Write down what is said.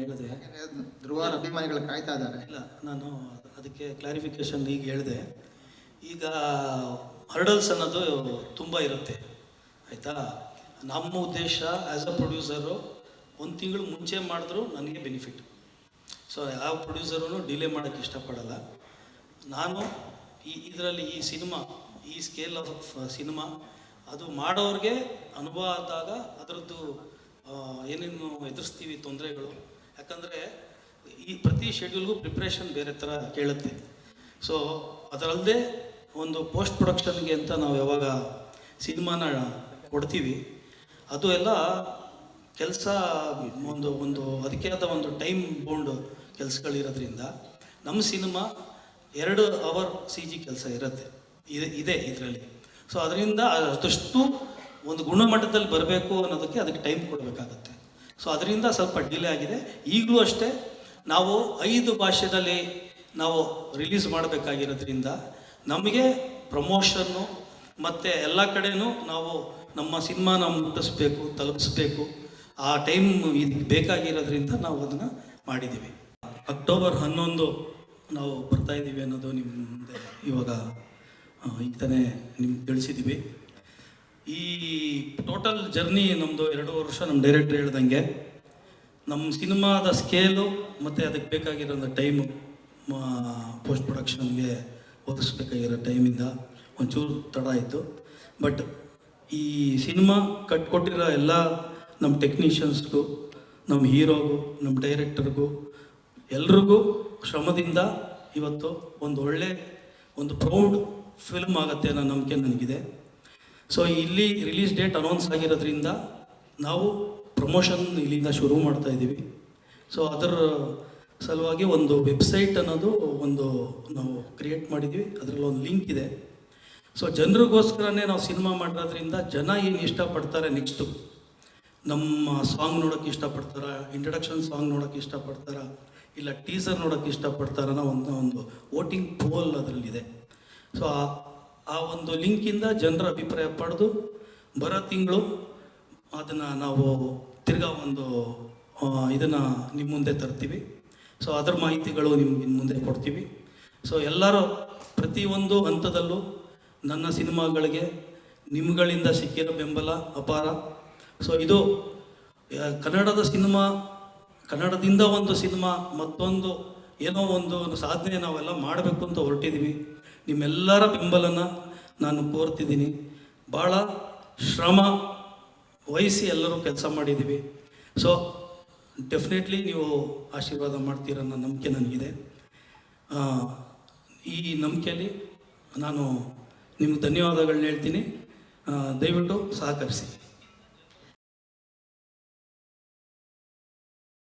ಹೇಳಿದೆ ಧ್ರುವ ಅಭಿಮಾನಿಗಳು ಕಾಯ್ತಾ ಇದ್ದಾರೆ. ಇಲ್ಲ ನಾನು ಅದಕ್ಕೆ ಕ್ಲಾರಿಫಿಕೇಶನ್ ಈಗ ಹೇಳಿದೆ. ಈಗ ಹರ್ಡಲ್ಸ್ ಅನ್ನೋದು ತುಂಬ ಇರುತ್ತೆ ಆಯಿತಾ? ನಮ್ಮ ಉದ್ದೇಶ ಆ್ಯಸ್ ಅ ಪ್ರೊಡ್ಯೂಸರು ಒಂದು ತಿಂಗಳು ಮುಂಚೆ ಮಾಡಿದ್ರು ನನಗೆ ಬೆನಿಫಿಟ್ ಸೊ ಯಾವ ಪ್ರೊಡ್ಯೂಸರೂ ಡಿಲೇ ಮಾಡೋಕ್ಕೆ ಇಷ್ಟಪಡಲ್ಲ. ನಾನು ಈ ಇದರಲ್ಲಿ ಈ ಸಿನಿಮಾ ಈ ಸ್ಕೇಲ್ ಆಫ್ ಸಿನಿಮಾ ಅದು ಮಾಡೋರಿಗೆ ಅನುಭವ ಆದಾಗ ಅದರದ್ದು ಏನೇನು ಎದುರಿಸ್ತೀವಿ ತೊಂದರೆಗಳು ಯಾಕಂದರೆ ಈ ಪ್ರತಿ ಶೆಡ್ಯೂಲ್ಗೂ ಪ್ರಿಪ್ರೇಷನ್ ಬೇರೆ ಥರ ಕೇಳುತ್ತೆ. ಸೊ ಅದರಲ್ಲದೆ ಒಂದು ಪೋಸ್ಟ್ ಪ್ರೊಡಕ್ಷನ್ಗೆ ಅಂತ ನಾವು ಯಾವಾಗ ಸಿನಿಮಾನ ಕೊಡ್ತೀವಿ, ಅದು ಎಲ್ಲ ಕೆಲಸ ಒಂದು ಒಂದು ಅದಕ್ಕೆ ಆದ ಒಂದು ಟೈಮ್ ಬೌಂಡ್ ಕೆಲಸಗಳಿರೋದ್ರಿಂದ ನಮ್ಮ ಸಿನಿಮಾ ಎರಡು ಅವರ್ ಸಿ ಜಿ ಕೆಲಸ ಇರುತ್ತೆ. ಇದೆ ಇದೆ ಇದರಲ್ಲಿ. ಸೊ ಅದರಿಂದ ಅದಷ್ಟು ಒಂದು ಗುಣಮಟ್ಟದಲ್ಲಿ ಬರಬೇಕು ಅನ್ನೋದಕ್ಕೆ ಅದಕ್ಕೆ ಟೈಮ್ ಕೊಡಬೇಕಾಗತ್ತೆ. ಸೊ ಅದರಿಂದ ಸ್ವಲ್ಪ ಡಿಲೇ ಆಗಿದೆ. ಈಗಲೂ ಅಷ್ಟೇ ನಾವು ಐದು ಭಾಷೆದಲ್ಲಿ ನಾವು ರಿಲೀಸ್ ಮಾಡಬೇಕಾಗಿರೋದ್ರಿಂದ ನಮಗೆ ಪ್ರಮೋಷನ್ನು ಮತ್ತು ಎಲ್ಲ ಕಡೆನೂ ನಾವು ನಮ್ಮ ಸಿನಿಮಾನ ಮುಟ್ಟಿಸ್ಬೇಕು, ತಲುಪಿಸ್ಬೇಕು. ಆ ಟೈಮ್ ಇದು ಬೇಕಾಗಿರೋದ್ರಿಂದ ನಾವು ಅದನ್ನು ಮಾಡಿದ್ದೀವಿ. ಅಕ್ಟೋಬರ್ ಹನ್ನೊಂದು ನಾವು ಬರ್ತಾಯಿದ್ದೀವಿ ಅನ್ನೋದು ನಿಮ್ಮ ಇವಾಗ ಈಗ ತಾನೇ ನಿಮ್ಗೆ ತಿಳಿಸಿದ್ದೀವಿ. ಈ ಟೋಟಲ್ ಜರ್ನಿ ನಮ್ಮದು ಎರಡು ವರ್ಷ ನಮ್ಮ ಡೈರೆಕ್ಟರ್ ಹೇಳ್ದಂಗೆ ನಮ್ಮ ಸಿನಿಮಾದ ಸ್ಕೇಲು ಮತ್ತು ಅದಕ್ಕೆ ಬೇಕಾಗಿರೋ ಟೈಮು ಪೋಸ್ಟ್ ಪ್ರೊಡಕ್ಷನ್ಗೆ ಒದಗಿಸ್ಬೇಕಾಗಿರೋ ಟೈಮಿಂದ ಒಂಚೂರು ತಡ ಆಯಿತು. ಬಟ್ ಈ ಸಿನಿಮಾ ಕಟ್ಕೊಟ್ಟಿರೋ ಎಲ್ಲ ನಮ್ಮ ಟೆಕ್ನಿಷಿಯನ್ಸ್ಗೂ ನಮ್ಮ ಹೀರೋಗೂ ನಮ್ಮ ಡೈರೆಕ್ಟರ್ಗೂ ಎಲ್ರಿಗೂ ಶ್ರಮದಿಂದ ಇವತ್ತು ಒಂದು ಒಳ್ಳೆ, ಒಂದು ಪ್ರೌಡ್ ಫಿಲ್ಮ್ ಆಗುತ್ತೆ ಅನ್ನೋ ನಂಬಿಕೆ ನನಗಿದೆ. ಸೊ ಇಲ್ಲಿ ರಿಲೀಸ್ ಡೇಟ್ ಅನೌನ್ಸ್ ಆಗಿರೋದ್ರಿಂದ ನಾವು ಪ್ರಮೋಷನ್ ಇಲ್ಲಿಂದ ಶುರು ಮಾಡ್ತಾ ಇದ್ದೀವಿ. ಸೊ ಅದರ ಸಲುವಾಗಿ ಒಂದು ವೆಬ್ಸೈಟ್ ಅನ್ನೋದು ಒಂದು ನಾವು ಕ್ರಿಯೇಟ್ ಮಾಡಿದ್ವಿ ಅದರಲ್ಲಿ ಒಂದು ಲಿಂಕ್ ಇದೆ. ಸೊ ಜನರಿಗೋಸ್ಕರನೇ ನಾವು ಸಿನಿಮಾ ಮಾಡಿರೋದ್ರಿಂದ ಜನ ಏನು ಇಷ್ಟಪಡ್ತಾರೆ ನೆಕ್ಸ್ಟು ನಮ್ಮ ಸಾಂಗ್ ನೋಡೋಕ್ಕೆ ಇಷ್ಟಪಡ್ತಾರ? ಇಂಟ್ರಡಕ್ಷನ್ ಸಾಂಗ್ ನೋಡೋಕ್ಕೆ ಇಷ್ಟಪಡ್ತಾರ? ಇಲ್ಲ ಟೀಸರ್ ನೋಡೋಕ್ಕೆ ಇಷ್ಟಪಡ್ತಾರ ಅನ್ನೋ ಒಂದು ಒಂದು ವೋಟಿಂಗ್ ಪೋಲ್ ಅದರಲ್ಲಿದೆ. ಸೊ ಆ ಒಂದು ಲಿಂಕಿಂದ ಜನರ ಅಭಿಪ್ರಾಯ ಪಡೆದು ಬರೋ ತಿಂಗಳು ಅದನ್ನು ನಾವು ತಿರ್ಗಾ ಒಂದು ಇದನ್ನು ನಿಮ್ಮ ಮುಂದೆ ತರ್ತೀವಿ. ಸೊ ಅದರ ಮಾಹಿತಿಗಳು ನಿಮ್ಗೆ ಇನ್ನು ಮುಂದೆ ಕೊಡ್ತೀವಿ. ಸೊ ಎಲ್ಲರೂ ಪ್ರತಿಯೊಂದು ಹಂತದಲ್ಲೂ ನನ್ನ ಸಿನಿಮಾಗಳಿಗೆ ನಿಮ್ಗಳಿಂದ ಸಿಕ್ಕಿರೋ ಬೆಂಬಲ ಅಪಾರ. ಸೊ ಇದು ಕನ್ನಡದ ಸಿನಿಮಾ, ಕನ್ನಡದಿಂದ ಒಂದು ಸಿನಿಮಾ ಮತ್ತೊಂದು ಏನೋ ಒಂದು ಸಾಧನೆ ನಾವೆಲ್ಲ ಮಾಡಬೇಕು ಅಂತ ಹೊರಟಿದ್ದೀವಿ ನಿಮ್ಮೆಲ್ಲರ ಬೆಂಬಲನ ನಾನು ಕೋರ್ತಿದ್ದೀನಿ. ಭಾಳ ಶ್ರಮ ವಹಿಸಿ ಎಲ್ಲರೂ ಕೆಲಸ ಮಾಡಿದ್ದೀವಿ. ಸೊ ಡೆಫಿನೆಟ್ಲಿ ನೀವು ಆಶೀರ್ವಾದ ಮಾಡ್ತೀರ ಅನ್ನೋ ನಂಬಿಕೆ ನನಗಿದೆ. ಈ ನಂಬಿಕೆಯಲ್ಲಿ ನಾನು ನಿಮ್ಗೆ ಧನ್ಯವಾದಗಳನ್ನ ಹೇಳ್ತೀನಿ. ದಯವಿಟ್ಟು ಸಹಕರಿಸಿ.